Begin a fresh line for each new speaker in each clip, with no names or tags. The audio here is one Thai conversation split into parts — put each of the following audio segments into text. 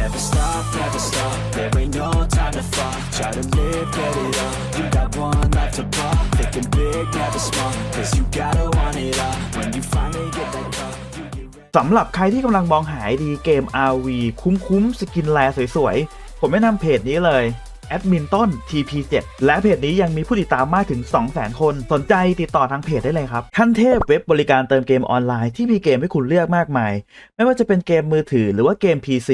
Never stop, never stop. There ain't no time to fall. Try to live, get it up. You got one life to ball. Thinking big, never small. Cause you gotta want it all. When you finally get that call, you get
สำหรับใครที่กำลังมองหายดีเกม RV คุ้มๆสกินแลสวยๆ ผมแนะนำเพจนี้เลยแอดมินต้น TP7 และเพจนี้ยังมีผู้ติดตามมากถึง 200,000 คน สนใจติดต่อทางเพจได้เลยครับ ขั้นเทพเว็บบริการเติมเกมออนไลน์ที่มีเกมให้คุณเลือกมากมาย ไม่ว่าจะเป็นเกมมือถือหรือว่าเกม PC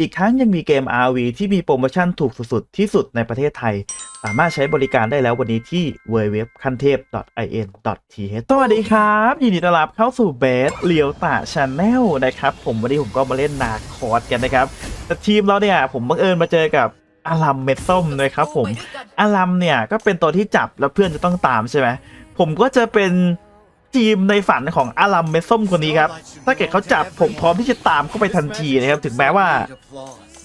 อีกทั้งยังมีเกม RV ที่มีโปรโมชั่นถูกสุดๆ ที่สุดในประเทศไทย สามารถใช้บริการได้แล้ววันนี้ที่ www คันเทพ in.th สวัสดีครับ ยินดีต้อนรับเข้าสู่เบสเลียวตาชาแนลนะครับ ผมวันนี้ผมก็มาเล่นนาคอร์ดกันนะครับแต่ทีมเราเนี่ย ผมบังเอิญมาเจอกับอารัมเม็ดส้มนะครับผมอารัมเนี่ยก็เป็นตัวที่จับแล้วเพื่อนจะต้องตามใช่ไหมผมก็จะเป็น ทีมในฝันของอารัมเมส้มคนนี้ครับ ถ้าเกิดเขาจับผมพร้อมที่จะตามเข้าไปทันทีนะครับ ถึงแม้ว่า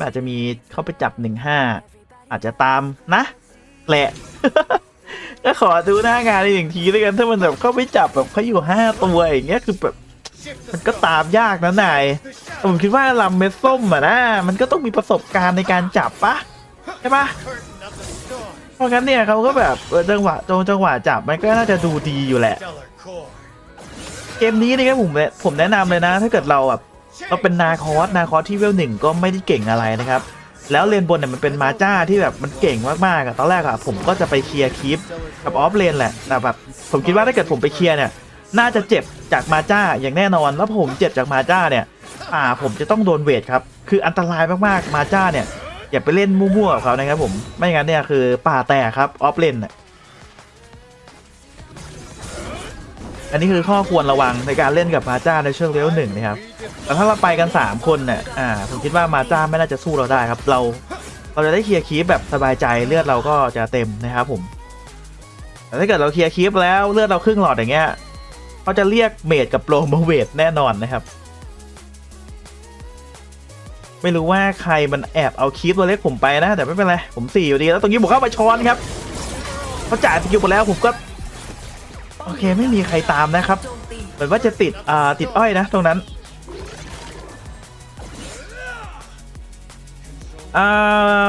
อาจจะมีเข้าไปจับหนึ่งห้าอาจจะตามนะ แหละก็ขอดูหน้างานอีกหนึ่งทีด้วยกัน ถ้ามันแบบเข้าไปจับแบบเขาอยู่ห้าตัวอย่างเงี้ยคือแบบมันก็ตามยากนะนายผมคิดว่าลำเม็ดส้มอะนะ มันก็ต้องมีประสบการณ์ในการจับปะใช่ปะเพราะงั้นเนี่ยเขาก็แบบจังหวะจังหวะจับมันก็น่าจะดูดีอยู่แหละ เกมนี้นี่ครับผมผมแนะนำเลยนะ ถ้าเกิดเราแบบเราเป็นนาคอสนาคอสที่เวลหนึ่งก็ไม่ได้เก่งอะไรนะครับแล้วเลนบนเนี่ยมันเป็นมาจ้าที่แบบมันเก่งมากๆอะตอนแรกอะผมก็จะไปเคลียร์คลิปกับออฟเลนแหละแต่แบบผมคิดว่าถ้าเกิดผมไปเคลียร์เนี่ย น่าจะเจ็บจากมาจ้าอย่างแน่นอน แล้วผมเจ็บจากมาจ้าเนี่ย อ่าผมจะต้องโดนเวทครับคืออันตรายมากๆมาจ้าเนี่ยอย่าไปเล่นมั่วๆกับเขานะครับผมไม่งั้นเนี่ยคือป่าแตกครับออฟเลนน่ะ อันนี้คือข้อควรระวังในการเล่นกับมาจ้าในช่วงเลเวลหนึ่งนะครับแต่ถ้าเราไปกัน 3 คนเนี่ยอ่าผมคิดว่ามาจ้าไม่น่าจะสู้เราได้ครับ เราเราจะได้เคลียร์คีปแบบสบายใจเลือดเราก็จะเต็มนะครับผมแต่ถ้าเกิดเราเคลียร์คีปแล้วเลือดเราครึ่งหลอดอย่างเงี้ยเขาจะเรียกเมดกับโปรมาเวทแน่นอนนะครับไม่รู้ว่าใครมันแอบเอาคีปตัวเล็กผมไปนะ แต่ไม่เป็นไร ผมสี่อยู่ดี แล้วตรงนี้ผมเข้ามาช้อนครับเขาจ่ายสกิลหมดแล้วผมก็ โอเคไม่มีใครตามนะครับ เหมือนว่าจะติดอ่าติดอ้อยนะ ตรงนั้นอ่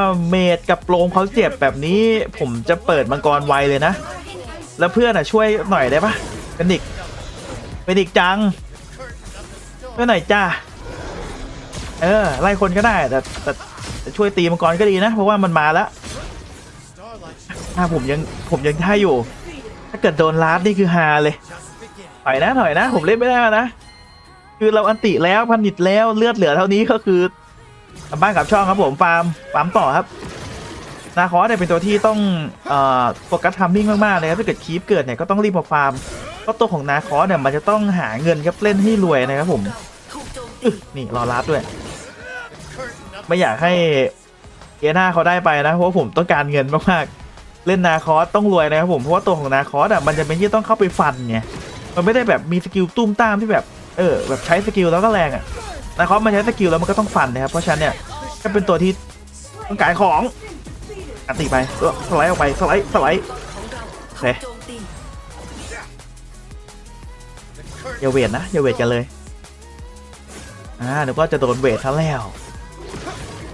าเมดกับโปรงเขาเจ็บแบบนี้ ผมจะเปิดมังกรไวเลยนะ แล้วเพื่อนอะช่วยหน่อยได้ปะเป็นอีกเป็นอีกจังช่วยหน่อยจ้าเออไล่คนก็ได้แต่แต่แต่ช่วยตีมังกรก็ดีนะ เพราะว่ามันมาแล้วถ้าผมยังผมยังท่าอยู่ ถ้าเกิดโดนลาดนี่คือฮาเลยถอยนะถอยนะ ผมเล่นไม่ได้แล้วนะ คือเราอันติแล้วพันนิดแล้วเลือดเหลือเท่านี้ก็คือกลับบ้านกลับช่องครับผมฟาร์มฟาร์มต่อครับนาคอสเนี่ยเป็นตัวที่ต้องเอ่อโฟกัสทัมมิ่งมากๆเลยครับถ้าเกิดคีปเกิดเนี่ยก็ต้องรีบมาฟาร์มเพราะตัวของนาคอสเนี่ยมันจะต้องหาเงินครับเล่นให้รวยนะครับผมนี่รอรับด้วย ไม่อยากให้เกน่าเขาได้ไปนะเพราะผมต้องการเงินมากๆ เล่นนาคอสต้องรวยนะครับผมเพราะว่าตัวของนาคอสอะมันจะเป็นที่ต้องเข้าไปฟันไงมันไม่ได้แบบมีสกิลตุ้มตามที่แบบเออแบบใช้สกิลแล้วก็แรงอะนาคอสมันใช้สกิลแล้วมันก็ต้องฟันนะครับเพราะฉะนั้นเนี่ยก็เป็นตัวที่ต้องการของอันติไปสไลด์ออกไปสไลด์สไลด์โอเคอย่าเวทนะอย่าเวทกันเลยอ่าเดี๋ยวก็จะโดนเวททั้งแล้ว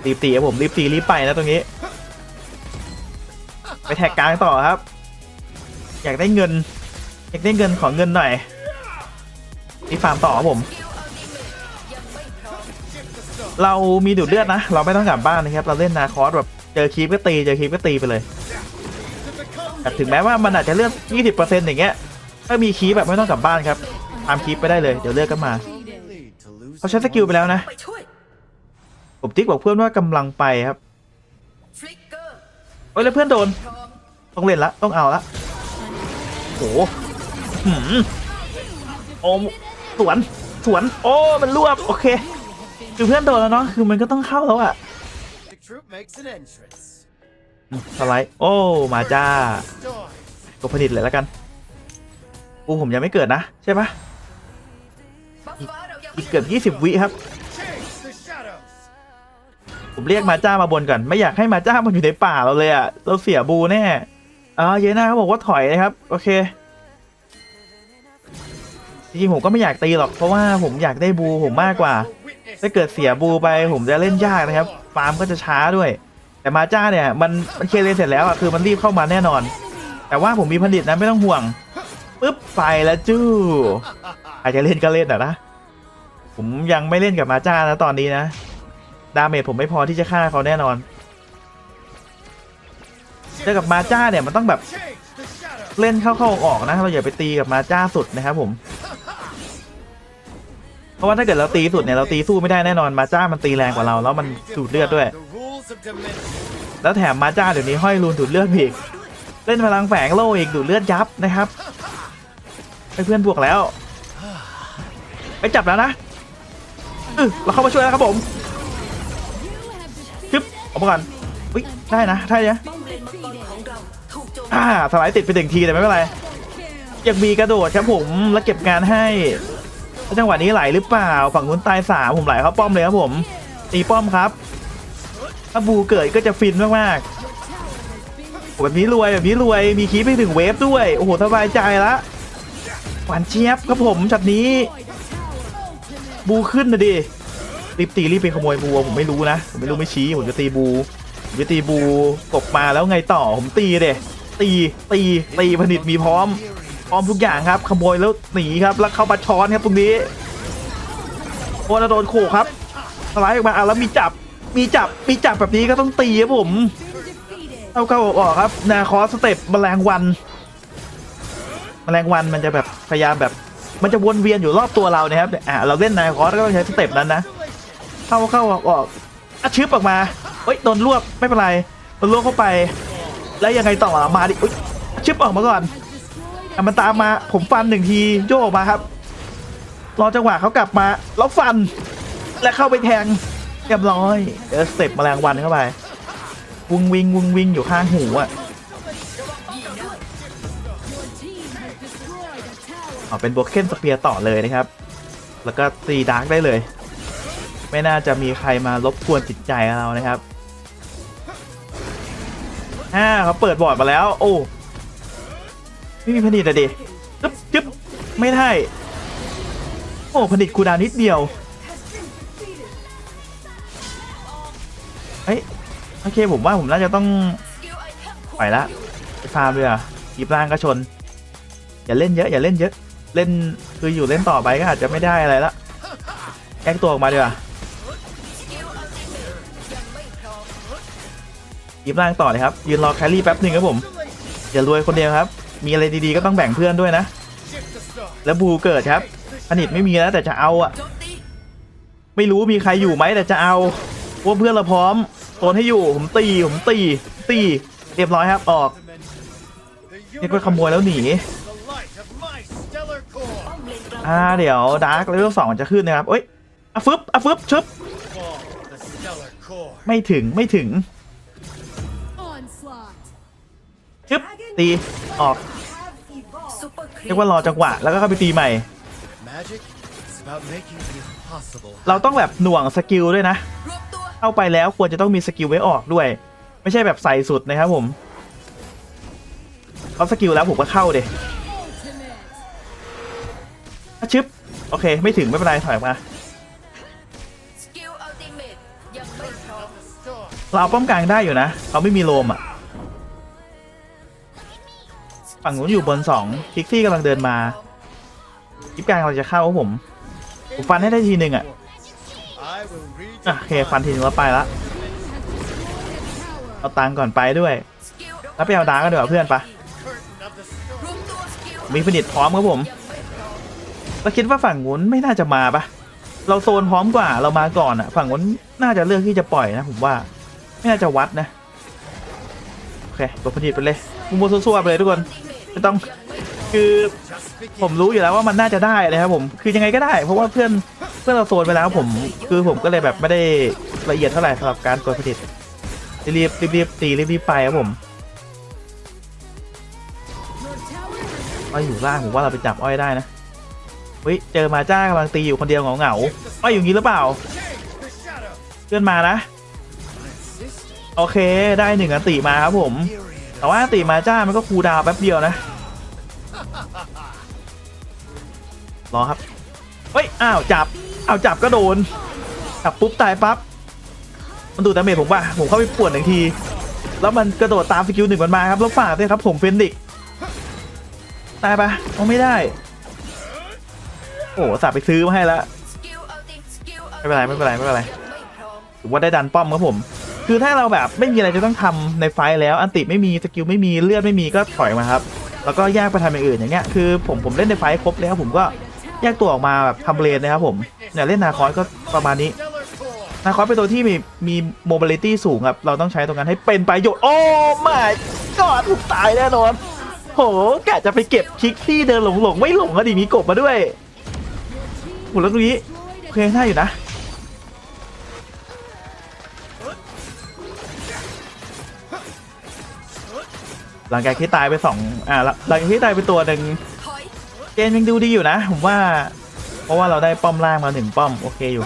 รีบตีครับผมรีบตีรีบไปนะตรงนี้ ไปแท็กกลางต่อครับ อยากได้เงิน อยากได้เงินขอเงินหน่อยนี่ฟาร์มต่อครับผม เรามีดูดเลือดนะ เราไม่ต้องกลับบ้านนะครับ เราเล่นนาคอสแบบเจอคีปก็ตี เจอคีปก็ตีไปเลยแต่ถึงแม้ว่ามันอาจจะเลือด20%อย่างเงี้ย ถ้ามีคีปแบบไม่ต้องกลับบ้านครับตามคีปไปได้เลย เดี๋ยวเลือดก็มาเขาใช้สกิลไปแล้วนะผมติ๊กบอกเพื่อนว่ากำลังไปครับ
เฮ้
ยแล้วเพื่อนโดน ต้องเล่นละต้องเอาละโหหืมโอมสวนสวน โอ้ มันรวบโอเค คือเพื่อนโดนแล้วเนาะคือมันก็ต้องเข้าแล้วอะสไลด์โอ้ มาจ้าตัวผลิตเลยแล้วกันปูผมยังไม่เกิดนะ ใช่ปะอีกเกือบ20 วิครับ ผมเรียกมาจ้ามาบนก่อน ไม่อยากให้มาจ้ามันอยู่ในป่าเราเลยอะเราเสียบูแน่อ่าเยน่าเขาบอกว่าถอยนะครับ โอเคจริงๆผมก็ไม่อยากตีหรอกเพราะว่าผมอยากได้บูผมมากกว่า ถ้าเกิดเสียบูไปผมจะเล่นยากนะครับ ฟาร์มก็จะช้าด้วย แต่มาจ้าเนี่ย มันมันเคลียร์เสร็จแล้วอะคือมันรีบเข้ามาแน่นอน แต่ว่าผมมีผลิตนะไม่ต้องห่วงปึ๊บไปแล้วจู้ใครจะเล่นก็เล่นอะนะผมยังไม่เล่นกับมาจ้านะตอนนี้นะ ดาเมจผมไม่พอที่จะฆ่าเขาแน่นอนเจอกับมาจ้าเนี่ยมันต้องแบบเล่นเข้าๆออกนะเราอย่าไปตีกับมาจ้าสุดนะครับผม เพราะว่าถ้าเกิดเราตีสุดเนี่ยเราตีสู้ไม่ได้แน่นอนมาจ้ามันตีแรงกว่าเรา แล้วมันดูดเลือดด้วย แล้วแถมมาจ้าเดี๋ยวนี้ห้อยรูนดูดเลือดอีกเล่นพลังแฝงโล่อีกดูดเลือดยับนะครับไปเพื่อนบวกแล้วไปจับแล้วนะเออเราเข้ามาช่วยแล้วครับผม ชึบออกมาก่อนอุ้ยได้นะได้นะ
อ่า
สไลด์ติดไปถึงทีแต่ไม่เป็นไรยังมีกระโดดครับผมแล้วเก็บงานให้จังหวะนี้ไหลหรือเปล่า ฝั่งนู้นตายสามผมไหลเขาป้อมเลยครับผมตีป้อมครับถ้าบูเกิดก็จะฟินมากๆแบบนี้รวยแบบนี้รวยมีคีไปถึงเวฟด้วยโอ้โหสบายใจละหวานเจี๊ยบครับผมช็อตนี้ บูขึ้นนะดิ รีบตีรีบไปขโมยบูผมไม่รู้นะผมไม่รู้ไม่ชี้ผมจะตีบูผมจะตีบูตกมาแล้วไงต่อผมตีเดตีตีตีผลิตมีพร้อม พร้อมทุกอย่างครับขโมยแล้วหนีครับแล้วเข้ามาช้อนครับตรงนี้โอ้แล้วโดนโขกครับสไลด์ออกมาอะแล้วมีจับมีจับมีจับแบบนี้ก็ต้องตีครับผมเข้าเข้าออกครับนาคอสเต็ปแมลงวันแมลงวันมันจะแบบพยายามแบบมันจะวนเวียนอยู่รอบตัวเรานะครับอ่าเราเล่นนาคอสก็ต้องใช้สเต็ปนั้นนะ เข้าเข้าออกออกอะชึบออกมาเฮ้ยโดนรวบไม่เป็นไรโดนรวบเข้าไป แล้วยังไงต่อมาดิอุ๊ยชึบออกมาก่อนอะมันตามมาผมฟันหนึ่งทีโยกออกมาครับรอจังหวะเขากลับมาแล้วฟัน และเข้าไปแทงเรียบร้อยเดี๋ยวสเต็ปแมลงวันเข้าไปวุงวิงวุงวิงอยู่ข้างหูอะเอาเป็นโบเคนสเปียร์ต่อเลยนะครับ แล้วก็ตีดาร์กได้เลย ไม่น่าจะมีใครมารบกวนจิตใจเรานะครับอ่าเขาเปิดบอร์ดมาแล้ว โอ้ไม่มีผลิตอะดิจึ๊บจึ๊บไม่ได้ โอ้ผลิตคูดาวนิดเดียวเฮ้ยโอเคผมว่าผมน่าจะต้อง
สกิลไอเทม
ไปละไปฟาร์มเลยอะกีบล่างก็ชน อย่าเล่นเยอะ อย่าเล่นเยอะ เล่นคืออยู่เล่นต่อไปก็อาจจะไม่ได้อะไรละแยกตัวออกมาดีกว่า
กี
บล่างต่อเลยครับ ยืนรอแครี่แป๊บหนึ่งครับผม อย่ารวยคนเดียวครับ มีอะไรดีๆก็ต้องแบ่งเพื่อนด้วยนะ แล้วบูเกิดครับผนิตไม่มีแล้วแต่จะเอาอะไม่รู้มีใครอยู่ไหมแต่จะเอาว่าเพื่อนเราพร้อมโซนให้อยู่ผมตีผมตีตีเรียบร้อยครับออกเรียกว่าขโมยแล้วหนี
อ่า
เดี๋ยวดาร์กเลเวลสองจะขึ้นนะครับเอ้ยอะฟึบอะฟึบชึบไม่ถึงไม่ถึง ตีออก
ซูเปอร์ครี
เรียกว่ารอจังหวะแล้วก็เข้าไปตีใหม่
Magic is about making the impossible
เราต้องแบบหน่วงสกิลด้วยนะ
รวบตัว
เข้าไปแล้วควรจะต้องมีสกิลไว้ออกด้วย ไม่ใช่แบบใส่สุดนะครับผมเขาสกิลแล้วผมก็เข้าเด
Ultimate.
ชึบโอเค ไม่ถึงไม่เป็นไรถอยออกมา
สกิลอัลติเมทยังไม่พร้อม
เราเอาป้อมกลางได้อยู่นะ เขาไม่มีโลมอะ ฝั่งนู้นอยู่บนสองคิกซี่กำลังเดินมาคิปกลางเราจะเข้าผมผมฟันให้ได้ทีหนึ่งอะโอเคฟันทีนึงแล้วไปละเอาตังก่อนไปด้วย แล้วไปเอาดาร์กันดีกว่าเพื่อนปะมีผลิตพร้อมครับผมเราคิดว่าฝั่งนู้นไม่น่าจะมาปะเราโซนพร้อมกว่าเรามาก่อนอะฝั่งนู้นน่าจะเลือกที่จะปล่อยนะผมว่า ไม่น่าจะวัดนะ โอเคกดผลิตไปเลยมุมโมซัวๆไปเลยทุกคน ไม่ต้องคือผมรู้อยู่แล้วว่ามันน่าจะได้เลยครับผมคือยังไงก็ได้ เพราะว่าเพื่อนเพื่อนเราโซนไปแล้วผมคือผมก็เลยแบบไม่ได้ละเอียดเท่าไหร่สำหรับการกดผลิตรีบรีบรีบตีรีบรีบไปครับผมอ้อยอยู่ล่างผมว่าเราไปจับอ้อยได้นะเฮ้ยเจอมาจ้ากำลังตีอยู่คนเดียวเหงาเหงาอ้อยอยู่งี้หรือเปล่าเพื่อนมานะ โอเคได้หนึ่งอันติมาครับผม แต่ว่าติมาจ้ามันก็คูดาวแป๊บเดียวนะ รอครับ เฮ้ย อ้าว จับอ้าวจับก็โดน จับปุ๊บ ตายปั๊บ มันดูดดาเมจผมป่ะ ผมเข้าไปป่วนหนึ่งที แล้วมันกระโดดตามสกิลหนึ่งมันมาครับแล้วฝากด้วยครับผมเฟนดิก ตายปะเอาไม่ได้ โอ้สับไปซื้อมาให้แล้ว ไม่เป็นไร ไม่เป็นไร ไม่เป็นไรถือว่าได้ดันป้อมครับผม คือถ้าเราแบบไม่มีอะไรจะต้องทำในไฟแล้ว อันติไม่มีสกิลไม่มีเลือดไม่มีก็ถอยมาครับ แล้วก็แยกไปทำอย่างอื่นอย่างเงี้ยคือผมผมเล่นในไฟครบแล้วผมก็แยกตัวออกมาแบบทำเลนนะครับผมเนี่ยเล่นนาคอสก็ประมาณนี้นาคอสเป็นตัวที่มีมีโมบิลิตี้สูงครับเราต้องใช้ตรงนั้นให้เป็นประโยชน์โอ้ไม่กอดถูกตายแน่นอนโหกะจะไปเก็บคลิกซี่เดินหลงหลงๆไม่หลงก็ดีมีกบมาด้วยโหแล้วตรงนี้
destroyed
โอเคน่าอยู่นะ หลังจากที่ตายไปสองอ่าหลังจากที่ตายไปตัวหนึ่งเกมยังดูดีอยู่นะ ผมว่า เพราะว่าเราได้ป้อมล่างมาหนึ่งป้อมโอเคอยู่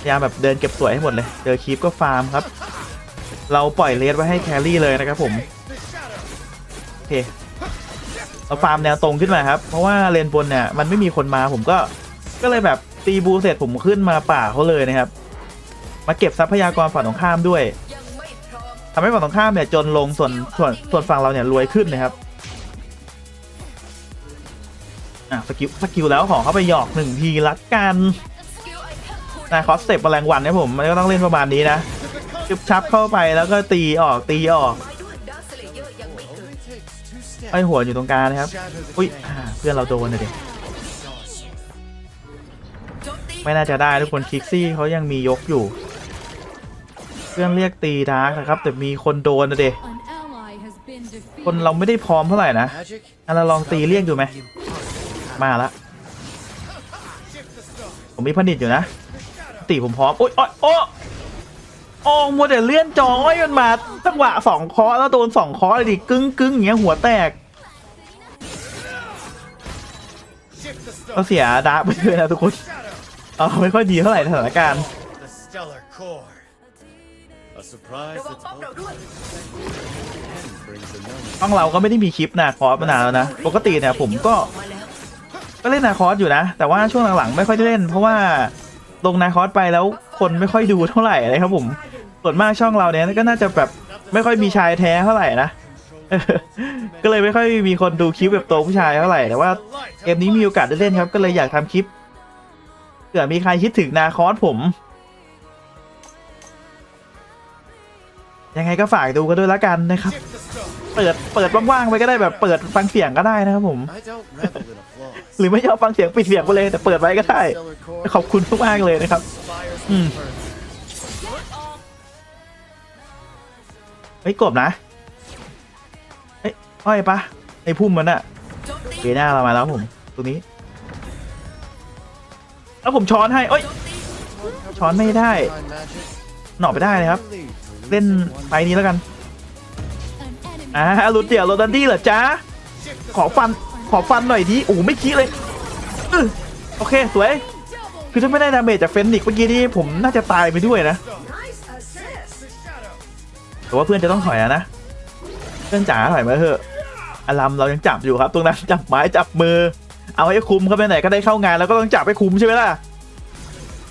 พยายามแบบเดินเก็บสวยให้หมดเลย เจอคีปก็ฟาร์มครับ เราปล่อยเลสไว้ให้แครี่เลยนะครับผม โอเค เราฟาร์มแนวตรงขึ้นมาครับ เพราะว่าเลนบนเนี่ยมันไม่มีคนมาผมก็ ก็เลยแบบตีบูเสร็จผมขึ้นมาป่าเขาเลยนะครับ มาเก็บทรัพยากรฝั่งตรงข้ามด้วย ทำให้ฝั่งตรงข้ามเนี่ยจนลงส่วนส่วนส่วนฝั่งเราเนี่ยรวยขึ้นนะครับอะสกิลสกิลแล้วขอเข้าไปหยอกหนึ่งทีละกันนะคอสเซปแมลงวันเนี่ยผมมันก็ต้องเล่นประมาณนี้นะชึบชับเข้าไปแล้วก็ตีออกตีออก
ไอ
หัวอยู่ตรงกลางนะครับ อุ้ยเพื่อนเราโดนเด็
โจมตี
ไม่น่าจะได้ทุกคนคิกซี่เขายังมียกอยู่ เพื่อนเรียกตีดาร์กนะครับ แต่มีคนโดนนะเด็
an ally has been defeated.
คนเราไม่ได้พร้อมเท่าไหร่นะ
Magic.
อะเราลองตีเรียกดูไหม
The impossible.
มาละ
Shift the stars.
ผมมีผนิตอยู่นะ ตีผมพร้อมโอ๊ยโอ๊ยโอ๊ยโอ้มัวแต่เลื่อนจอโอ้ยมันมาจังหวะสองเคอแล้วโดนสองเคอเลยดิกึ้งกึ้งอย่างเงี้ยหัวแตก
Shift the
ก็
stars.
เสียดาร์กไปเลยนะทุกคน
Shadow.
เออไม่ค่อยดีเท่าไหร่สถานการณ์
ระวังป้อมเราด้วย
and brings a million.
ช่องเราก็ไม่ได้มีคลิปนาคอสมานานแล้วนะ ปกติเนี่ยผมก็ ก็เล่นนาคอสอยู่นะ แต่ว่าช่วงหลังๆไม่ค่อยได้เล่น เพราะว่าลงนาคอสไปแล้วคนไม่ค่อยดูเท่าไหร่เลยครับผม ส่วนมากช่องเราเนี่ยก็น่าจะแบบไม่ค่อยมีชายแท้เท่าไหร่นะ ก็เลยไม่ค่อยมีคนดูคลิปแบบโตผู้ชายเท่าไหร่ แต่ว่าเกมนี้มีโอกาสได้เล่นครับ ก็เลยอยากทำคลิปเผื่อมีใครคิดถึงนาคอสผม ยังไงก็ฝากดูกันด้วยละกันนะครับ เปิดเปิดว่างๆไปก็ได้แบบเปิดฟังเสียงก็ได้นะครับผม หรือไม่ชอบฟังเสียงปิดเสียงไปเลยแต่เปิดไว้ก็ได้ ขอบคุณมากๆเลยนะครับ
inspires
Hmm.
the first.
เฮ้ยกบนะเฮ้ยอ้อยปะในพุ่มมันอะเกหน้าเรามาแล้วผมตรงนี้ แล้วผมช้อนให้เอ้ยช้อนไม่ได้ หนอไปได้เลยครับ เล่นไฟนี้แล้วกันอ่าลุดเดียวโรดันดี้เหรอจ๊ะขอฟันขอฟันหน่อยดิโอ้ไม่คิดเลยอโอเคสวยคือถ้าไม่ได้ดาเมจจากเฟนนิกเมื่อกี้นี่ผมน่าจะตายไปด้วยนะแต่ว่าเพื่อนจะต้องถอยนะเพื่อนจ๋าถอยมาเถอะอารัมเรายังจับอยู่ครับ ตรงนั้นจับไม้จับมือ เอาให้คุ้มครับไปไหนก็ได้เข้างานแล้วก็ต้องจับให้คุ้มใช่ไหมล่ะ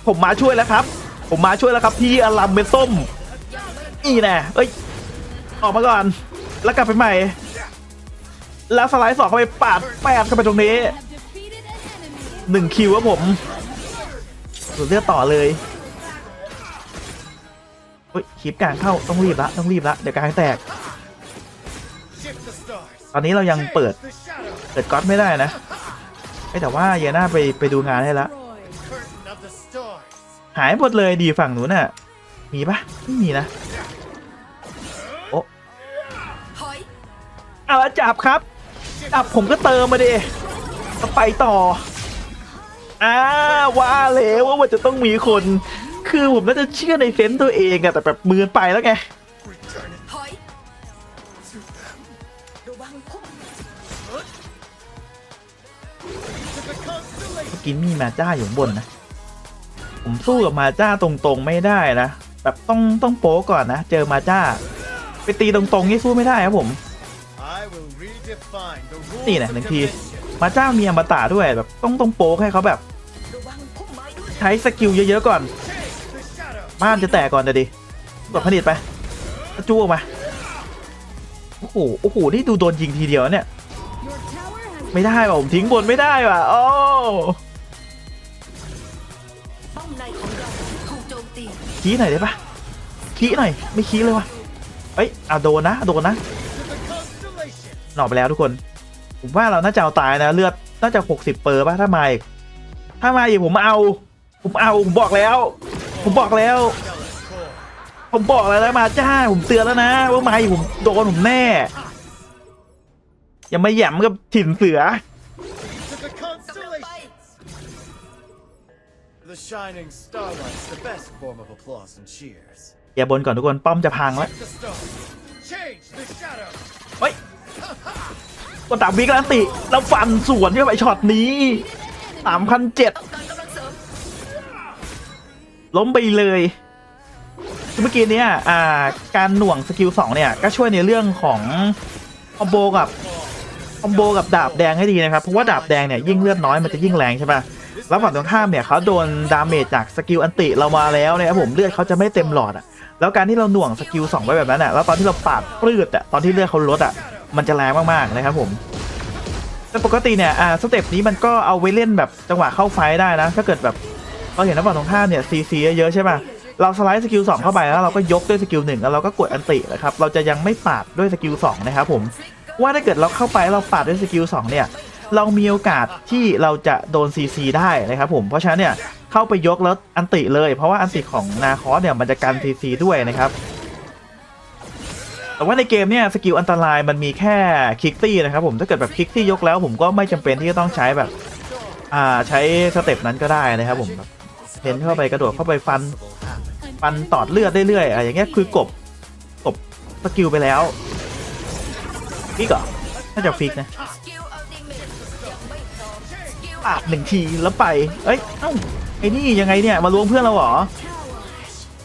ผมมาช่วยแล้วครับ ผมมาช่วยแล้วครับพี่อารัมเป็นส้ม นี่แน่เอ้ย ออกมาก่อน แล้วกลับไปใหม่ แล้วสไลด์สองเข้าไปปาดแปดเข้าไปตรงนี้หนึ่งคิวครับผมสูดเลือดต่อเลยเฮ้ยคลิปกลางเข้าต้องรีบละต้องรีบละเดี๋ยวกลางแตก ตอนนี้เรายังเปิด เปิดก๊อตไม่ได้นะเอ้ยแต่ว่าเยน่าไปไปดูงานให้ละหายหมดเลยดีฝั่งหนูนน่ะ มีปะไม่มีนะ
ถอย
เอาละจับครับจับผมก็เติมมาดิก็ไปต่ออ่าว่าแล้วว่ามันจะต้องมีคน คือผมน่าจะเชื่อในเซนส์ตัวเองอะแต่แบบมือไปแล้วไง
Return it
ถอย
to them.
ระวังพุ่ม
To the constellation.
กินมีมาจ้าอยู่ข้างบนนะ ผมสู้กับมาจ้าตรงๆไม่ได้นะ แบบต้องต้องโป๊ก่อนนะ เจอมาจ้า ไปตีตรงๆนี่สู้ไม่ได้ครับผม
I will redefine the rules
นี่นะ
of
หนึ่งที
dimension.
มาจ้ามีอมตะด้วยแบบต้องต้องโป๊กให้เขาแบบ
ระวังพุ่มไม้ด้วย
ใช้สกิลเยอะๆก่อน
Change the shadow.
บ้านจะแตกก่อนจะดิกดผลิตไปจู้ออกมา โอ้โห โอ้โห นี่ดูโดนยิงทีเดียวเนี่ย
Your tower has
ไม่ได้ว่ะผมทิ้งบนไม่ได้ว่ะ โอ้
ขี้
หน่อยได้ปะขี้หน่อย ไม่ขี้เลยวะเอ้ยอะโดนนะโดนนะหนอกไปแล้วทุกคน ผมว่าเราน่าจะเอาตายนะ เลือดน่าจะ60เปอร์ป่ะถ้ามาอีกถ้ามาอีกผมเอา ผมเอาผมบอกแล้ว ผมบอกแล้ว ผมบอกแล้วนะมาจ้า ผมเตือนแล้วนะว่ามาอีกผมโดนผมแน่ อย่ามาแหย่มกับถิ่นเสือ
The shining starlight's the best form of applause and cheers.
อย่าบนก่อนทุกคนป้อมจะพังแล้ว
Check the stone. Change the shadow.
เฮ้ยกดตับวิกลันติ แล้วฟันสวนเข้าไปช็อตนี้สามพันเจ็ด
ต้องการกำลังเสริม
ล้มไปเลยคือเมื่อกี้เนี้ยอ่า การหน่วงสกิลสองเนี่ย ก็ช่วยในเรื่องของคอมโบกับคอมโบกับดาบแดงให้ดีนะครับ เพราะว่าดาบแดงเนี่ยยิ่งเลือดน้อยมันจะยิ่งแรงใช่ปะ แล้วฝั่งตรงข้ามเนี่ยเขาโดนดาเมจจากสกิลอันติเรามาแล้วเนี่ยครับผมเลือดเขาจะไม่เต็มหลอดอะแล้วการที่เราหน่วงสกิลสองไว้แบบนั้นอะแล้วตอนที่เราปาดปลื้ดอะตอนที่เลือดเขาลดอะมันจะแรงมากๆนะครับผมแต่ปกติเนี่ยอ่าสเต็ปนี้มันก็เอาไว้เล่นแบบจังหวะเข้าไฟได้นะ ถ้าเกิดแบบเราเห็นฝั่งตรงข้ามเนี่ยซีซีเยอะใช่ป่ะเราสไลด์สกิล2เข้าไปแล้วเราก็ยกด้วยสกิลหนึ่งแล้วเราก็กดอันตินะครับเราจะยังไม่ปาดด้วยสกิล2นะครับผมว่าถ้าเกิดเราเข้าไปเราปาดด้วยสกิล2เนี่ย เรามีโอกาสที่เราจะโดนซีซีได้นะครับผมเพราะฉะนั้นเนี่ยเข้าไปยกแล้วอันติเลย เพราะว่าอันติของนาคอสเนี่ยมันจะกันซีซีด้วยนะครับแต่ว่าในเกมเนี่ยสกิลอันตรายมันมีแค่คิกซี่นะครับผมถ้าเกิดแบบคิกซี่ยกแล้ว ผมก็ไม่จำเป็นที่จะต้องใช้แบบอ่าใช้สเต็ปนั้นก็ได้นะครับผมเน้นเข้าไปกระโดดเข้าไปฟันฟันตอดเลือดเรื่อยๆอะอย่างเงี้ยคือกบกบสกิลไปแล้วฟิกเหรอน่าจะฟิกนะ ปาดหนึ่งทีแล้วไป เอ้ย เอ้า ไอ้นี่ยังไงเนี่ย มาล้วงเพื่อนเราเหรอ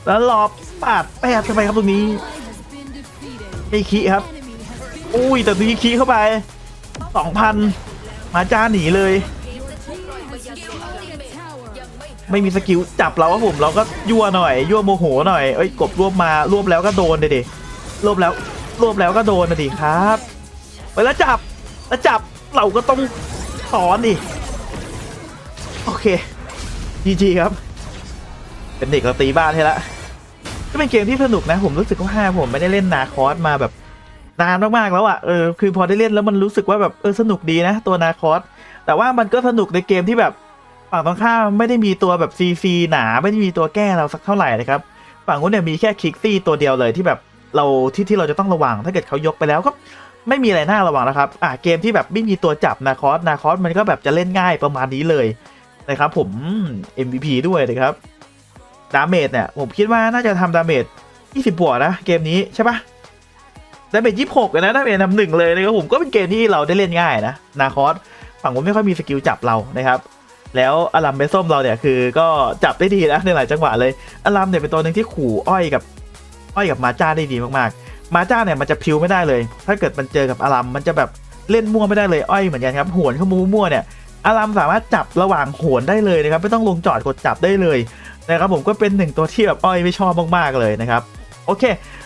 แล้วรอปาดแปดทำไมครับตรงนี้ไอ้ขีครับ อุ้ยแต่ตีขี้เข้าไปสองพันมาจ้าหนีเลย
ไม่มี
สกิลจับเราครับผม เราก็ยั่วหน่อย ยั่วโมโหหน่อย เอ้ย กบรวบมารวบแล้วก็โดนเลยดิรวบแล้วรวบแล้วก็โดนนะดิครับ ไปแล้วจับ แล้วจับเราก็ต้องสอนดิ โอเคจีจีครับ เป็นเด็กเราตีบ้านให้ละก็เป็นเกมที่สนุกนะ ผมรู้สึกว่าผมไม่ได้เล่นนาคอสมาแบบนานมากๆแล้วอะ่ะเออคือพอได้เล่นแล้วมันรู้สึกว่าแบบเออสนุกดีนะ ตัวนาคอสแต่ว่ามันก็สนุกในเกมที่แบบฝั่งตรงข้ามไม่ได้มีตัวแบบซีซีหนาไม่ได้มีตัวแก้เราสักเท่าไหร่นะครับฝั่งนู้นเนี่ยมีแค่คิกซี่ตัวเดียวเลยที่แบบเราที่ที่เราจะต้องระวัง ถ้าเกิดเขายกไปแล้วก็ไม่มีอะไรน่าระวังนะครับ อะเกมที่แบบไม่มีตัวจับนาคอสนาคอสมันก็แบบจะเล่นง่ายประมาณนี้เลย นะครับผม MVP ด้วยนะครับดาเมจเนี่ยผมคิดว่าน่าจะทำดาเมจ20 บวกนะ เกมนี้ใช่ปะดาเมจ26เลยนะดาเมจนำหนึ่งเลยนะครับผมก็เป็นเกมที่เราได้เล่นง่ายนะนาคอสฝั่งผมไม่ค่อยมีสกิลจับเรานะครับแล้วอลัมเบส้มเราเนี่ยคือก็จับได้ดีนะในหลายจังหวะเลยอลัมเนี่ยเป็นตัวหนึ่งที่ขู่อ้อยกับอ้อยกับมาจ้าได้ดีมากๆ มาจ้าเนี่ยมันจะพิวไม่ได้เลย ถ้าเกิดมันเจอกับอลัมมันจะแบบเล่นมั่วไม่ได้เลยอ้อยเหมือนกันครับหวนเข้ามูมั่วเนี่ย อลัมสามารถจับระหว่างโหนได้เลยนะครับ ไม่ต้องลงจอดกดจับได้เลยนะครับผมก็เป็นหนึ่งตัวที่แบบอ้อยไม่ชอบมากๆเลยนะครับ โอเค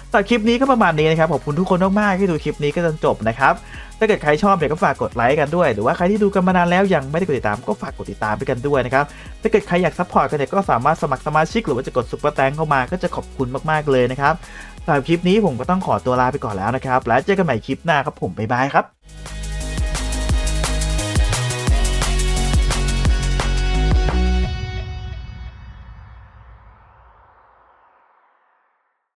สำหรับคลิปนี้ก็ประมาณนี้นะครับ ขอบคุณทุกคนมากๆที่ดูคลิปนี้ก็จนจบนะครับ ถ้าเกิดใครชอบเนี่ยก็ฝากกดไลค์กันด้วย หรือว่าใครที่ดูกันมานานแล้วยังไม่ได้กดติดตามก็ฝากกดติดตามไปกันด้วยนะครับ ถ้าเกิดใครอยากซัพพอร์ตกันเนี่ยก็สามารถสมัครสมาชิก หรือว่าจะกดซุปเปอร์แตงเข้ามาก็จะขอบคุณมากๆเลยนะครับสำหรับคลิปนี้ผมก็ต้องขอตัวลาไปก่อนแล้วนะครับ แล้วเจอกันใหม่คลิปหน้าครับผมบ๊ายบายครับ